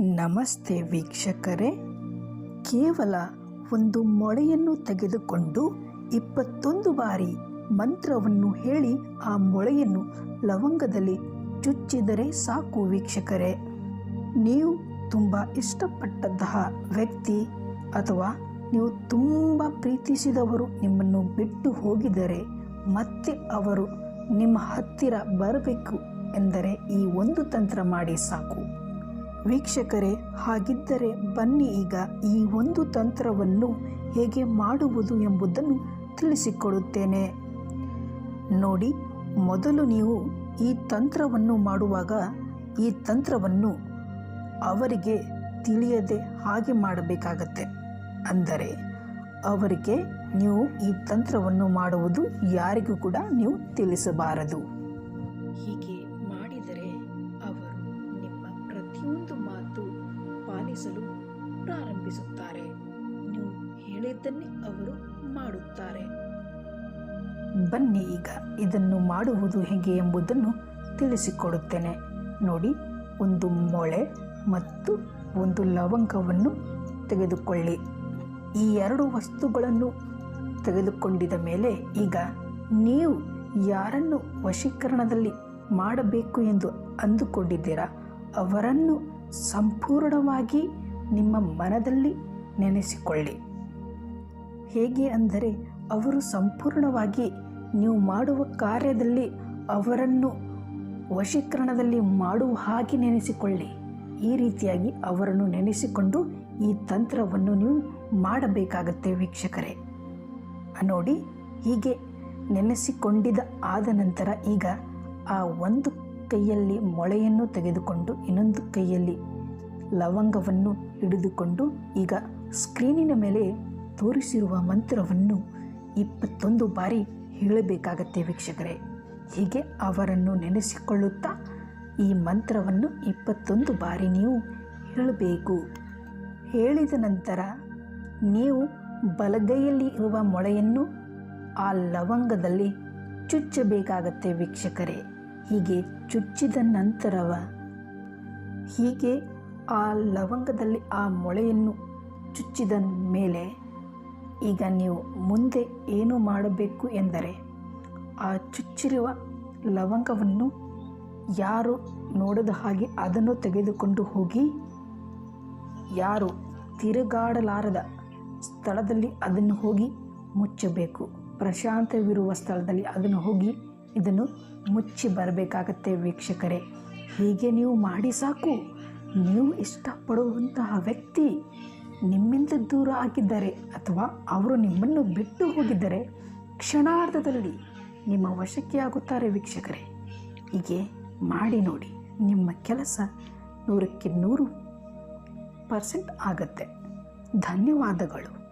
ನಮಸ್ತೆ ವೀಕ್ಷಕರೇ. ಕೇವಲ ಒಂದು ಮೊಳೆಯನ್ನು ತೆಗೆದುಕೊಂಡು ಇಪ್ಪತ್ತೊಂದು ಬಾರಿ ಮಂತ್ರವನ್ನು ಹೇಳಿ ಆ ಮೊಳೆಯನ್ನು ಲವಂಗದಲ್ಲಿ ಚುಚ್ಚಿದರೆ ಸಾಕು ವೀಕ್ಷಕರೇ. ನೀವು ತುಂಬ ಇಷ್ಟಪಟ್ಟಂತಹ ವ್ಯಕ್ತಿ ಅಥವಾ ನೀವು ತುಂಬ ಪ್ರೀತಿಸಿದವರು ನಿಮ್ಮನ್ನು ಬಿಟ್ಟು ಹೋಗಿದರೆ ಮತ್ತೆ ಅವರು ನಿಮ್ಮ ಹತ್ತಿರ ಬರಬೇಕು ಎಂದರೆ ಈ ಒಂದು ತಂತ್ರ ಮಾಡಿ ಸಾಕು. ವೀಕ್ಷಕರೇ, ಹಾಗಿದ್ದರೆ ಬನ್ನಿ ಈಗ ಈ ಒಂದು ತಂತ್ರವನ್ನು ಹೇಗೆ ಮಾಡುವುದು ಎಂಬುದನ್ನು ತಿಳಿಸಿಕೊಡುತ್ತೇನೆ. ನೋಡಿ, ಮೊದಲು ನೀವು ಈ ತಂತ್ರವನ್ನು ಮಾಡುವಾಗ ಈ ತಂತ್ರವನ್ನು ಅವರಿಗೆ ತಿಳಿಯದೆ ಹಾಗೆ ಮಾಡಬೇಕಾಗತ್ತೆ. ಅಂದರೆ, ಅವರಿಗೆ ನೀವು ಈ ತಂತ್ರವನ್ನು ಮಾಡುವುದು ಯಾರಿಗೂ ಕೂಡ ನೀವು ತಿಳಿಸಬಾರದು. ಪಾಲಿಸಲು ಪ್ರಾರಂಭಿಸುತ್ತಾರೆ. ನೀವು ಹೇಳಿದ್ದನ್ನೇ ಅವರು ಮಾಡುತ್ತಾರೆ. ಬನ್ನಿ ಈಗ, ಇದನ್ನು ಮಾಡುವುದು ಹೇಗೆ ಎಂಬುದನ್ನು ತಿಳಿಸಿಕೊಡುತ್ತೇನೆ. ನೋಡಿ, ಒಂದು ಮೊಳೆ ಮತ್ತು ಒಂದು ಲವಂಗವನ್ನು ತೆಗೆದುಕೊಳ್ಳಿ. ಈ ಎರಡು ವಸ್ತುಗಳನ್ನು ತೆಗೆದುಕೊಂಡಿದ ಮೇಲೆ ಈಗ ನೀವು ಯಾರನ್ನು ವಶೀಕರಣದಲ್ಲಿ ಮಾಡಬೇಕು ಎಂದು ಅಂದುಕೊಂಡಿದ್ದೀರಾ? ಅವರನ್ನು ಸಂಪೂರ್ಣವಾಗಿ ನಿಮ್ಮ ಮನದಲ್ಲಿ ನೆನೆಸಿಕೊಳ್ಳಿ. ಹೇಗೆ ಅಂದರೆ ಅವರು ಸಂಪೂರ್ಣವಾಗಿ ನೀವು ಮಾಡುವ ಕಾರ್ಯದಲ್ಲಿ ಅವರನ್ನು ವಶೀಕರಣದಲ್ಲಿ ಮಾಡುವ ಹಾಗೆ ನೆನೆಸಿಕೊಳ್ಳಿ. ಈ ರೀತಿಯಾಗಿ ಅವರನ್ನು ನೆನೆಸಿಕೊಂಡು ಈ ತಂತ್ರವನ್ನು ನೀವು ಮಾಡಬೇಕಾಗತ್ತೆ ವೀಕ್ಷಕರೇ. ನೋಡಿ, ಹೀಗೆ ನೆನೆಸಿಕೊಂಡಿದ ಆದ ನಂತರ ಈಗ ಆ ಒಂದು ಕೈಯಲ್ಲಿ ಮೊಳೆಯನ್ನು ತೆಗೆದುಕೊಂಡು ಇನ್ನೊಂದು ಕೈಯಲ್ಲಿ ಲವಂಗವನ್ನು ಹಿಡಿದುಕೊಂಡು ಈಗ ಸ್ಕ್ರೀನಿನ ಮೇಲೆ ತೋರಿಸಿರುವ ಮಂತ್ರವನ್ನು ಇಪ್ಪತ್ತೊಂದು ಬಾರಿ ಹೇಳಬೇಕಾಗತ್ತೆ ವೀಕ್ಷಕರೇ. ಹೀಗೆ ಅವರನ್ನು ನೆನೆಸಿಕೊಳ್ಳುತ್ತಾ ಈ ಮಂತ್ರವನ್ನು ಇಪ್ಪತ್ತೊಂದು ಬಾರಿ ನೀವು ಹೇಳಬೇಕು. ಹೇಳಿದ ನಂತರ ನೀವು ಬಲಗೈಯಲ್ಲಿ ಇರುವ ಮೊಳೆಯನ್ನು ಆ ಲವಂಗದಲ್ಲಿ ಚುಚ್ಚಬೇಕಾಗತ್ತೆ ವೀಕ್ಷಕರೇ. ಹೀಗೆ ಚುಚ್ಚಿದ ನಂತರವ ಹೀಗೆ ಆ ಲವಂಗದಲ್ಲಿ ಆ ಮೊಳೆಯನ್ನು ಚುಚ್ಚಿದ ಮೇಲೆ ಈಗ ನೀವು ಮುಂದೆ ಏನು ಮಾಡಬೇಕು ಎಂದರೆ ಆ ಚುಚ್ಚಿರುವ ಲವಂಗವನ್ನು ಯಾರು ನೋಡದ ಹಾಗೆ ಅದನ್ನು ತೆಗೆದುಕೊಂಡು ಹೋಗಿ ಯಾರು ತಿರುಗಾಡಲಾರದ ಸ್ಥಳದಲ್ಲಿ ಅದನ್ನು ಹೋಗಿ ಮುಚ್ಚಬೇಕು. ಪ್ರಶಾಂತವಿರುವ ಸ್ಥಳದಲ್ಲಿ ಅದನ್ನು ಹೋಗಿ ಇದನ್ನು ಮುಚ್ಚಿ ಬರಬೇಕಾಗತ್ತೆ ವೀಕ್ಷಕರೇ. ಹೀಗೆ ನೀವು ಮಾಡಿ ಸಾಕು. ನೀವು ಇಷ್ಟಪಡುವಂತಹ ವ್ಯಕ್ತಿ ನಿಮ್ಮಿಂದ ದೂರ ಆಗಿದ್ದಾರೆ ಅಥವಾ ಅವರು ನಿಮ್ಮನ್ನು ಬಿಟ್ಟು ಹೋಗಿದ್ದರೆ ಕ್ಷಣಾರ್ಧದಲ್ಲಿ ನಿಮ್ಮ ವಶಕ್ಕೆ ಆಗುತ್ತಾರೆ ವೀಕ್ಷಕರೇ. ಹೀಗೆ ಮಾಡಿ ನೋಡಿ, ನಿಮ್ಮ ಕೆಲಸ ನೂರಕ್ಕೆ ನೂರು ಪರ್ಸೆಂಟ್ ಆಗತ್ತೆ. ಧನ್ಯವಾದಗಳು.